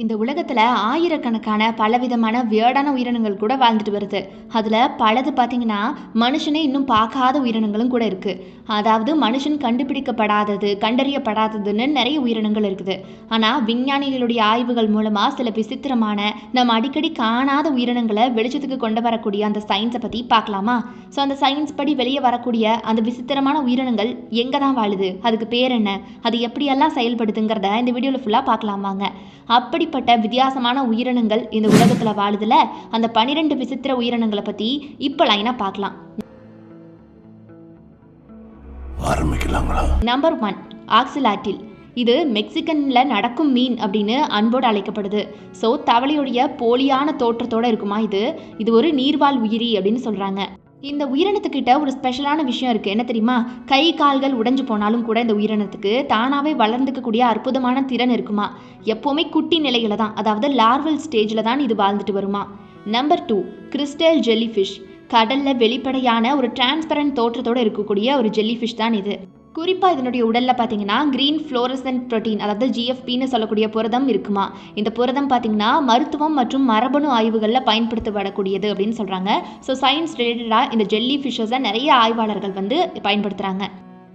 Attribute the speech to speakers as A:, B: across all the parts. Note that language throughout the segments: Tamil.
A: இந்த உலகத்துல ஆயிரக்கணக்கான பலவிதமான வியர்டான உயிரினங்கள் கூட வாழ்ந்துட்டு வருது. அதுல பலது பார்த்தீங்கன்னா மனுஷனே இன்னும் பார்க்காத உயிரினங்களும் கூட இருக்கு. அதாவது மனுஷன் கண்டுபிடிக்கப்படாதது கண்டறியப்படாததுன்னு நிறைய உயிரினங்கள் இருக்குது. ஆனா விஞ்ஞானிகளுடைய ஆய்வுகள் மூலமா சில விசித்திரமான நம்ம அடிக்கடி காணாத உயிரினங்களை வெளிச்சத்துக்கு கொண்டு வரக்கூடிய அந்த சயின்ஸை பத்தி பார்க்கலாமா? ஸோ அந்த சயின்ஸ் படி வெளியே வரக்கூடிய அந்த விசித்திரமான உயிரினங்கள் எங்க தான் வாழுது? அதுக்கு பேர் என்ன? அது எப்படியெல்லாம் செயல்படுதுங்கிறத இந்த வீடியோவில் ஃபுல்லாக பார்க்கலாமாங்க. அப்படி அப்படிப்பட்ட வித்தியாசமான உயிரினங்கள் இந்த உலகத்தில் வாழுதுல? அந்த பனிரெண்டு விசித்திர உயிரினங்களை பற்றி இப்போ லைனாக பார்க்கலாம்.
B: ஆரம்பிக்கலாங்களா?
A: நம்பர் ஒன் ஆக்சிலாட்டில் இது மெக்சிகனில் நடக்கும் மீன் அப்படின்னு அன்போடு அழைக்கப்படுது. ஸோ தவளையுடைய போலியான தோற்றத்தோட இருக்குமா இது? இது ஒரு நீர்வாழ் உயிரி அப்படின்னு சொல்கிறாங்க இந்த உயிரினத்துக்கிட்ட ஒரு ஸ்பெஷலான விஷயம் இருக்குது என்ன தெரியுமா? கை கால்கள் உடைஞ்சு போனாலும் கூட இந்த உயிரினத்துக்கு தானாகவே வளர்ந்துக்கக்கூடிய அற்புதமான திறன் இருக்குமா? எப்போவுமே குட்டி நிலையில தான் அதாவது லார்வல் ஸ்டேஜில் தான் இது வாழ்ந்துட்டு வருமா? நம்பர் டூ கிறிஸ்டல் ஜெல்லிஃபிஷ் கடலில் வெளிப்படையான ஒரு டிரான்ஸ்பரண்ட் தோற்றத்தோடு இருக்கக்கூடிய ஒரு ஜெல்லிஃபிஷ் தான் இது. குறிப்பாக இதனுடைய உடலில் பார்த்தீங்கன்னா க்ரீன் ஃப்ளோரசன்ட் ப்ரோட்டீன் அதாவது ஜிஎஃப்பின்னு சொல்லக்கூடிய புரதம் இருக்குமா? இந்த புரதம் பார்த்தீங்கன்னா மருத்துவம் மற்றும் மரபணு ஆய்வுகளில் பயன்படுத்தப்படக்கூடியது அப்படின்னு சொல்கிறாங்க ஸோ சயின்ஸ் ரிலேட்டடாக இந்த ஜெல்லி ஃபிஷ்ஷஸை நிறைய ஆய்வாளர்கள் வந்து பயன்படுத்துகிறாங்க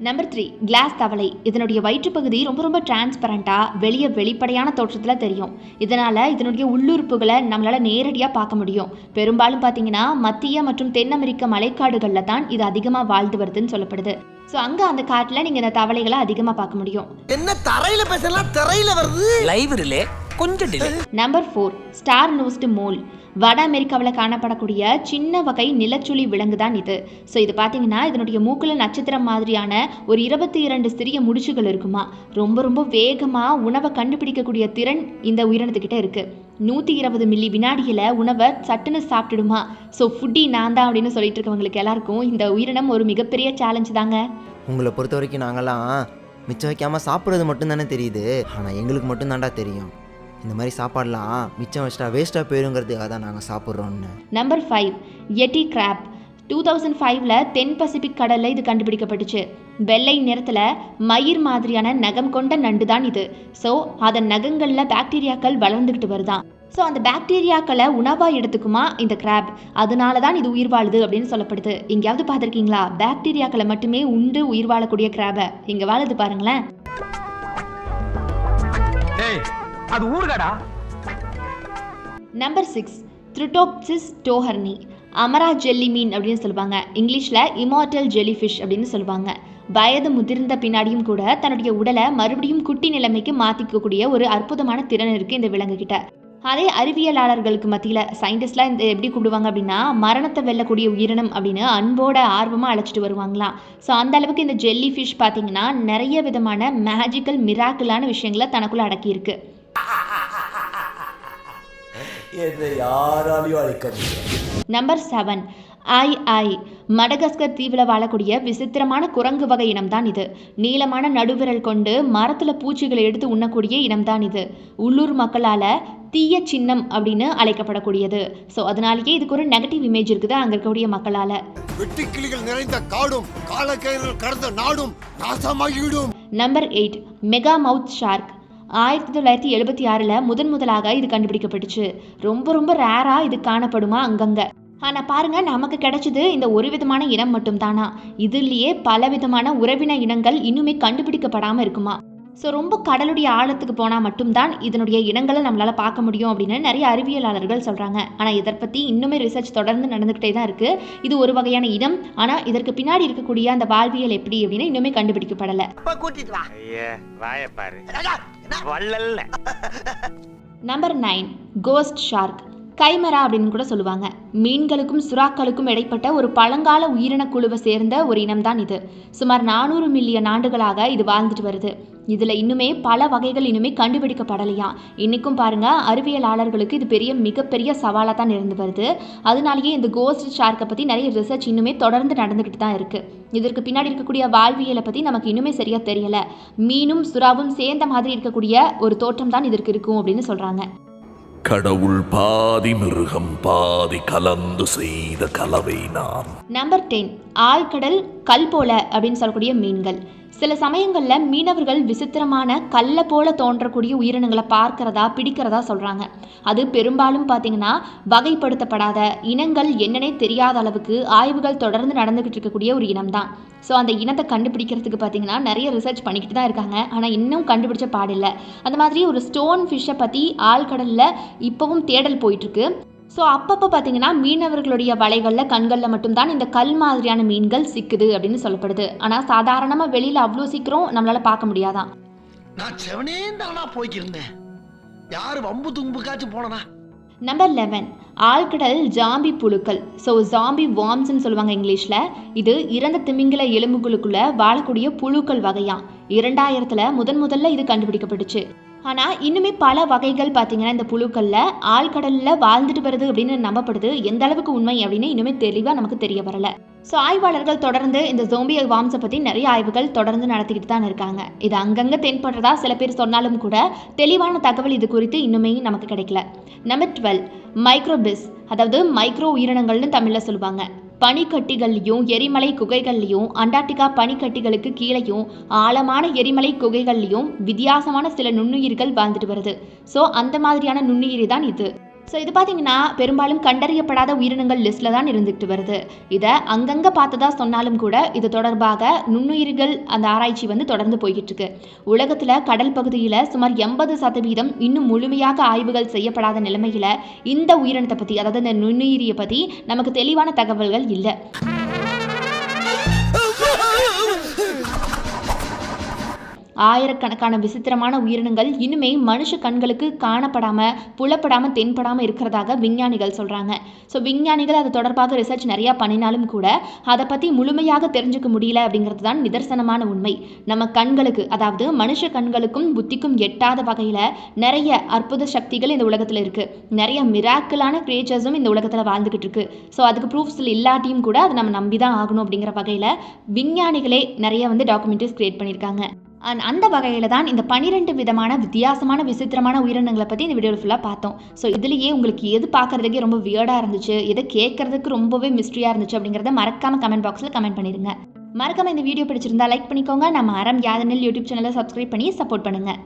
A: நம்பர் த்ரீ கிளாஸ் தவளை. இதனுடைய வயிற்றுப்பகுதி ரொம்ப ரொம்ப டிரான்ஸ்பரண்ட்டாக வெளியே வெளிப்படையான தோற்றத்தில் தெரியும். இதனால் இதனுடைய உள்ளுறுப்புகளை நம்மளால் நேரடியாக பார்க்க முடியும். பெரும்பாலும் பார்த்தீங்கன்னா மத்திய மற்றும் தென் அமெரிக்க மலைக்காடுகளில் தான் இது அதிகமாக வாழ்ந்து வருதுன்னு சொல்லப்படுது. ஸோ அங்கே அந்த காட்டில் நீங்கள் இந்த தவளைகளை அதிகமாக பார்க்க முடியும்.
C: என்ன தரையில பேசலாம்? தரையில வருது?
D: லைவ் ரிலே கொஞ்சம் delay
A: number four star nosed mole வட அமெரிக்காவில் காணப்படக்கூடிய சின்ன வகை நிலச்சுழி விலங்கு தான் இது. ஸோ இது பார்த்தீங்கன்னா இதனுடைய மூக்கில் நட்சத்திரம் மாதிரியான ஒரு இருபத்தி இரண்டு சிறிய முடிச்சுகள் இருக்குமா. ரொம்ப ரொம்ப வேகமாக உணவை கண்டுபிடிக்கக்கூடிய திறன் இந்த உயிரினத்துக்கிட்ட இருக்குது நூற்றி இருபது மில்லி வினாடியில் உணவை சட்டுன்னு சாப்பிட்டுடுமா. ஸோ ஃபுட்டி நான் தான் அப்படின்னு சொல்லிட்டு இருக்கவங்களுக்கு எல்லாருக்கும் இந்த உயிரினம் ஒரு மிகப்பெரிய சேலஞ்சு தாங்க.
E: உங்களை பொறுத்த வரைக்கும் நாங்கள்லாம் மிச்சம் வைக்காமல் சாப்பிட்றது மட்டும்தானே தெரியுது. ஆனால் எங்களுக்கு மட்டும்தான்டா தெரியும். இந்த மாதிரி சாப்பாடெலாம் மிச்சம் வச்சிட்டா வேஸ்ட்டாக போயிருங்கிறதுக்காக தான் நாங்கள் சாப்பிட்றோன்னு
A: number five yeti crab two thousand ஃபைவ்ல தென் பசிபிக் கடலில் இது கண்டுபிடிக்கப்பட்டுச்சு. வெள்ளை நிறத்தில் மயிர் மாதிரியான நகம் கொண்ட நண்டு தான் இது. ஸோ அதன் நகங்களில் பாக்டீரியாக்கள் வளர்ந்துக்கிட்டு வருதான். ஸோ அந்த பாக்டீரியாக்களை உணவாக எடுத்துக்குமா இந்த கிராப் அதனால தான் இது உயிர் வாழுது அப்படின்னு சொல்லப்படுது. எங்கேயாவது பார்த்துருக்கீங்களா? பாக்டீரியாக்களை மட்டுமே உண்டு உயிர் வாழக்கூடிய கிராபை இங்கே வாழுது பாருங்களேன்.
F: டேய் அது ஊர்காடா
A: நம்பர் சிக்ஸ் த்ரிட்டோப்சிஸ் டோஹர்னி அமரா ஜெல்லி மீன் அப்படின்னு சொல்லுவாங்க. இங்கிலீஷில் இமார்டல் ஜெல்லிஃபிஷ் அப்படின்னு சொல்லுவாங்க. வயது முதிர்ந்த பின்னாடியும் கூட தன்னுடைய உடலை மறுபடியும் குட்டி நிலைமைக்கு மாற்றிக்கக்கூடிய ஒரு அற்புதமான திறன் இருக்குது இந்த விலங்குகிட்ட. அதே அறிவியலாளர்களுக்கு மத்தியில் சயின்டிஸ்ட்லாம் இந்த எப்படி கூப்பிடுவாங்க அப்படின்னா மரணத்தை வெல்லக்கூடிய உயிரினம் அப்படின்னு அன்போட ஆர்வமாக அழைச்சிட்டு வருவாங்களாம். ஸோ அந்த அளவுக்கு இந்த ஜெல்லி ஃபிஷ் பார்த்தீங்கன்னா நிறைய விதமான மேஜிக்கல் மிராக்கிளான விஷயங்களை தனக்குள்ளே அடக்கியிருக்கு.
B: என்னை யாராலையும் அழைக்காதீங்க
A: number seven aye aye Madagascar தீவில் வாழக்கூடிய விசித்திரமான குரங்கு வகை இனம்தான் இது. நீளமான நடுவிரல் கொண்டு மரத்தில் பூச்சிகளை எடுத்து உண்ணக்கூடிய இனம்தான் இது. உள்ளூர் மக்களால் தீய சின்னம் அப்படின்னு அழைக்கப்படக்கூடியது. ஸோ அதனாலேயே இதுக்கு ஒரு நெகட்டிவ் இமேஜ் இருக்குது அங்கே இருக்கக்கூடிய மக்களால்.
C: வெட்டுக்கிளிகள் நிறைந்த காடும் காலக்கயிறுகள் கடந்த நாடும் நாசமாகிவிடும்.
A: Number eight megamouth shark ஆயிரத்தி தொள்ளாயிரத்தி எழுபத்தி ஆறில் முதன் முதலாக இது கண்டுபிடிக்கப்பட்டுச்சு. ரொம்ப ரொம்ப ரேராக இது காணப்படுமா அங்கங்கே. ஆனால் பாருங்க நமக்கு கிடைச்சது இந்த ஒரு விதமான இனம் மட்டும்தானா? இதுலேயே பல விதமான உறவின இனங்கள் இன்னுமே கண்டுபிடிக்கப்படாமல் இருக்குமா? ஸோ ரொம்ப கடலுடைய ஆழத்துக்கு போனால் மட்டும்தான் இதனுடைய இனங்களை நம்மளால் பார்க்க முடியும் அப்படின்னு நிறைய அறிவியலாளர்கள் சொல்கிறாங்க ஆனால் இதை பற்றி இன்னுமே ரிசர்ச் தொடர்ந்து நடந்துக்கிட்டே தான் இருக்குது இது ஒரு வகையான இனம். ஆனால் இதற்கு பின்னாடி இருக்கக்கூடிய அந்த வாழ்வியல் எப்படி அப்படின்னு இன்னுமே கண்டுபிடிக்கப்படலை.
F: வள்ளல்
A: number nine ghost shark chimera அப்படின்னு கூட சொல்லுவாங்க. மீன்களுக்கும் சுறாக்களுக்கும் இடைப்பட்ட ஒரு பழங்கால உயிரின குழுவை சேர்ந்த ஒரு இனம்தான் இது. சுமார் நானூறு மில்லியன் ஆண்டுகளாக இது வாழ்ந்துட்டு வருது. இதில் இன்னுமே பல வகைகள் இன்னுமே கண்டுபிடிக்கப்படலையா? இன்றைக்கும் பாருங்க அறிவியலாளர்களுக்கு இது பெரிய மிகப்பெரிய சவாலாக தான் இருந்து வருது. அதனாலேயே இந்த கோஸ்ட் ஷார்க்கை பற்றி நிறைய ரிசர்ச் இன்னுமே தொடர்ந்து நடந்துக்கிட்டு தான் இருக்குது இதற்கு பின்னாடி இருக்கக்கூடிய வாழ்வியலை பற்றி நமக்கு இன்னுமே சரியாக தெரியலை. மீனும் சுறாவும் சேர்ந்த மாதிரி இருக்கக்கூடிய ஒரு தோற்றம் தான் இதற்கு இருக்கும் அப்படின்னு சொல்கிறாங்க
B: கடவுள் பாதி மிருகம் பாதி கலந்து செய்த கலவை நாம்.
A: நம்பர் டென் ஆழ்கடல் கல் போல அப்படின்னு சொல்லக்கூடிய மீன்கள். சில சமயங்களில் மீனவர்கள் விசித்திரமான கல்லை போல தோன்றக்கூடிய உயிரினங்களை பார்க்கிறதா பிடிக்கிறதா சொல்கிறாங்க அது பெரும்பாலும் பார்த்தீங்கன்னா வகைப்படுத்தப்படாத இனங்கள் என்னன்னே தெரியாத அளவுக்கு ஆய்வுகள் தொடர்ந்து நடந்துக்கிட்டு இருக்கக்கூடிய ஒரு இனம் தான் ஸோ அந்த இனத்தை கண்டுபிடிக்கிறதுக்கு பார்த்தீங்கன்னா நிறைய ரிசர்ச் பண்ணிக்கிட்டு தான் இருக்காங்க. ஆனால் இன்னும் கண்டுபிடிச்ச பாடில்லை அந்த மாதிரி ஒரு ஸ்டோன் ஃபிஷ்ஷை பற்றி ஆழ்கடலில் இப்போவும் தேடல் போயிட்டுருக்கு ஸோ அப்பப்போ பார்த்தீங்கன்னா மீனவர்களுடைய வலைகளில் கண்களில் மட்டும்தான் இந்த கல் மாதிரியான மீன்கள் சிக்குது அப்படின்னு சொல்லப்படுது. ஆனால் சாதாரணமாக வெளியில் அவ்வளோ சீக்கிரம் நம்மளால் பார்க்க முடியாதான்
C: நான் செவனே தானா போய்க்கிருந்தேன். யாரு வம்பு தும்புக்காச்சும் போனனா?
A: நம்பர் லெவன் ஆழ்கடல் ஜாம்பி புழுக்கள். ஸோ ஜாம்பி வார்ம்ஸ்னு சொல்லுவாங்க இங்கிலீஷில். இது இறந்த திமிங்கில எலும்புகளுக்குள்ள வாழக்கூடிய புழுக்கள் வகையாம். இரண்டாயிரத்தில் முதன் முதல்ல இது கண்டுபிடிக்கப்பட்டுச்சு. ஆனால் இன்னுமே பல வகைகள் பார்த்தீங்கன்னா இந்த புழுக்களில் ஆழ்கடலில் வாழ்ந்துட்டு வருது அப்படின்னு நம்பப்படுது. எந்த அளவுக்கு உண்மை அப்படின்னு இன்னுமே தெளிவாக நமக்கு தெரிய வரல. ஸோ ஆய்வாளர்கள் தொடர்ந்து இந்த ஜோம்பி வாம்ஸை பற்றி நிறைய ஆய்வுகள் தொடர்ந்து நடத்திக்கிட்டு தான் இருக்காங்க. இது அங்கங்கே தென்படுறதா சில பேர் சொன்னாலும் கூட தெளிவான தகவல் இது குறித்து இன்னுமே நமக்கு கிடைக்கல. நம்பர் டுவெல் மைக்ரோபிஸ் அதாவது மைக்ரோ உயிரினங்கள்னு தமிழில் சொல்லுவாங்க. பனிக்கட்டிகள்லையும் எரிமலை குகைகள்லையும் அண்டார்டிகா பனிக்கட்டிகளுக்கு கீழேயும் ஆழமான எரிமலை குகைகள்லையும் வித்தியாசமான சில நுண்ணுயிர்கள் வாழ்ந்துட்டு வருது. ஸோ அந்த மாதிரியான நுண்ணுயிரி தான் இது. ஸோ இது பார்த்தீங்கன்னா பெரும்பாலும் கண்டறியப்படாத உயிரினங்கள் லிஸ்ட்டில் தான் இருந்துகிட்டு வருது. இதை அங்கங்கே பார்த்ததா சொன்னாலும் கூட இது தொடர்பாக நுண்ணுயிர்கள் அந்த ஆராய்ச்சி வந்து தொடர்ந்து போய்கிட்டு இருக்கு. உலகத்தில் கடல் பகுதியில் சுமார் எண்பது சதவீதம் இன்னும் முழுமையாக ஆய்வுகள் செய்யப்படாத நிலைமையில் இந்த உயிரினத்தை பற்றி அதாவது இந்த நுண்ணுயிரியை பற்றி நமக்கு தெளிவான தகவல்கள் இல்லை. ஆயிரக்கணக்கான விசித்திரமான உயிரினங்கள் இன்னுமே மனுஷ கண்களுக்கு காணப்படாமல் புலப்படாமல் தென்படாமல் இருக்கிறதாக விஞ்ஞானிகள் சொல்கிறாங்க ஸோ விஞ்ஞானிகள் அது தொடர்பாக ரிசர்ச் நிறையா பண்ணினாலும் கூட அதை பற்றி முழுமையாக தெரிஞ்சுக்க முடியல அப்படிங்கிறது தான் நிதர்சனமான உண்மை. நம்ம கண்களுக்கு அதாவது மனுஷ கண்களுக்கும் புத்திக்கும் எட்டாத வகையில் நிறைய அற்புத சக்திகள் இந்த உலகத்தில் இருக்குது நிறைய மிராக்கிளான கிரியேச்சர்ஸும் இந்த உலகத்தில் வாழ்ந்துக்கிட்டு இருக்கு. ஸோ அதுக்கு ப்ரூஃப்ஸில் இல்லாட்டியும் கூட அதை நம்ம நம்பி தான் ஆகணும் அப்படிங்கிற வகையில் விஞ்ஞானிகளே நிறைய வந்து டாக்குமெண்ட்ரிஸ் கிரியேட் பண்ணியிருக்காங்க. அந்த வகையில் தான் இந்த பனிரெண்டு விதமான வித்தியாசமான விசித்திரமான உயிரினங்களை பற்றி இந்த வீடியோவில் ஃபுல்லாக பார்த்தோம். ஸோ இதுலேயே உங்களுக்கு எது பார்க்குறதுக்கே ரொம்ப வியர்டாக இருந்துச்சு எது கேட்குறதுக்கு ரொம்பவே மிஸ்ட்ரியாக இருந்துச்சு அப்படிங்கிறத மறக்காம கமெண்ட் பாக்ஸில் கமெண்ட் பண்ணிடுங்க மறக்காம இந்த வீடியோ பிடிச்சிருந்தா லைக் பண்ணிக்கோங்க. நம்ம அறம் யாதனில் யூடியூப் சேனலை சப்ஸ்கிரைப் பண்ணி சப்போர்ட் பண்ணுங்கள்